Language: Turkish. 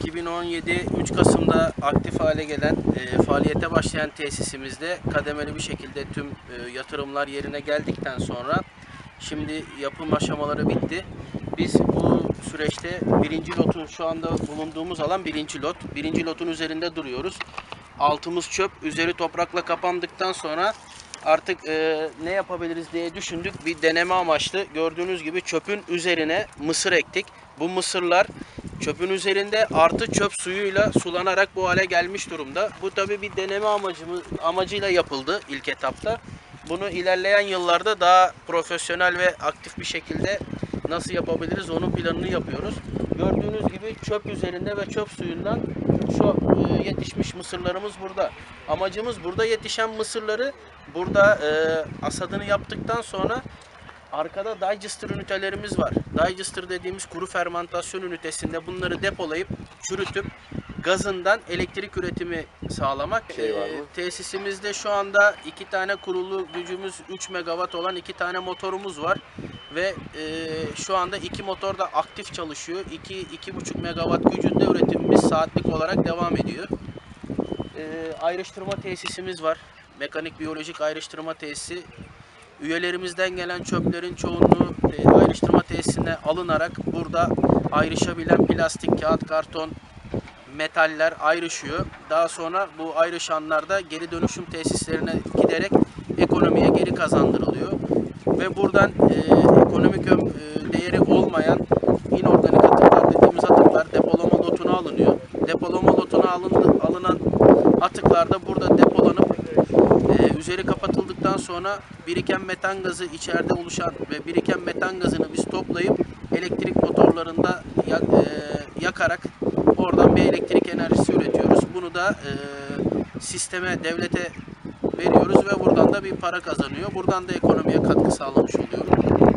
2017 3 Kasım'da aktif hale gelen, e, faaliyete başlayan tesisimizde kademeli bir şekilde tüm e, yatırımlar yerine geldikten sonra şimdi yapım aşamaları bitti. Biz bu süreçte birinci lotun şu anda bulunduğumuz alan birinci lot. Birinci lotun üzerinde duruyoruz. Altımız çöp, üzeri toprakla kapandıktan sonra artık e, ne yapabiliriz diye düşündük. Bir deneme amaçlı gördüğünüz gibi çöpün üzerine mısır ektik. Bu mısırlar çöpün üzerinde artı çöp suyuyla sulanarak bu hale gelmiş durumda. Bu tabi bir deneme amacımız, amacıyla yapıldı ilk etapta. Bunu ilerleyen yıllarda daha profesyonel ve aktif bir şekilde nasıl yapabiliriz onun planını yapıyoruz. Gördüğünüz gibi çöp üzerinde ve çöp suyundan şu e, yetişmiş mısırlarımız burada. Amacımız burada yetişen mısırları burada e, asadını yaptıktan sonra arkada digester ünitelerimiz var. Digester dediğimiz kuru fermentasyon ünitesinde bunları depolayıp çürütüp gazından elektrik üretimi sağlamak. Şey var E, mı? tesisimizde şu anda iki tane kurulu gücümüz 3 megawatt olan iki tane motorumuz var ve e, şu anda iki motor da aktif çalışıyor. 2 2,5 megawatt gücünde üretimimiz saatlik olarak devam ediyor. E, ayrıştırma tesisimiz var. Mekanik biyolojik ayrıştırma tesisi. Üyelerimizden gelen çöplerin çoğunluğu e, ayrıştırma tesisine alınarak burada ayrışabilen plastik, kağıt, karton, metaller ayrışıyor. Daha sonra bu ayrışanlar da geri dönüşüm tesislerine giderek ekonomiye geri kazandırılıyor. Ve buradan e, ekonomik e, değeri olmayan inorganik atıklar dediğimiz atıklar depolama lotuna alınıyor. Depolama lotuna alındı, alınan atıklar da burada depolanıp üzeri kapatıldıktan sonra biriken metan gazı içeride oluşan ve biriken metan gazını biz toplayıp elektrik motorlarında e, yakarak oradan bir elektrik enerjisi üretiyoruz. Bunu da e, sisteme, devlete veriyoruz ve buradan da bir para kazanıyor. Buradan da ekonomiye katkı sağlamış oluyoruz.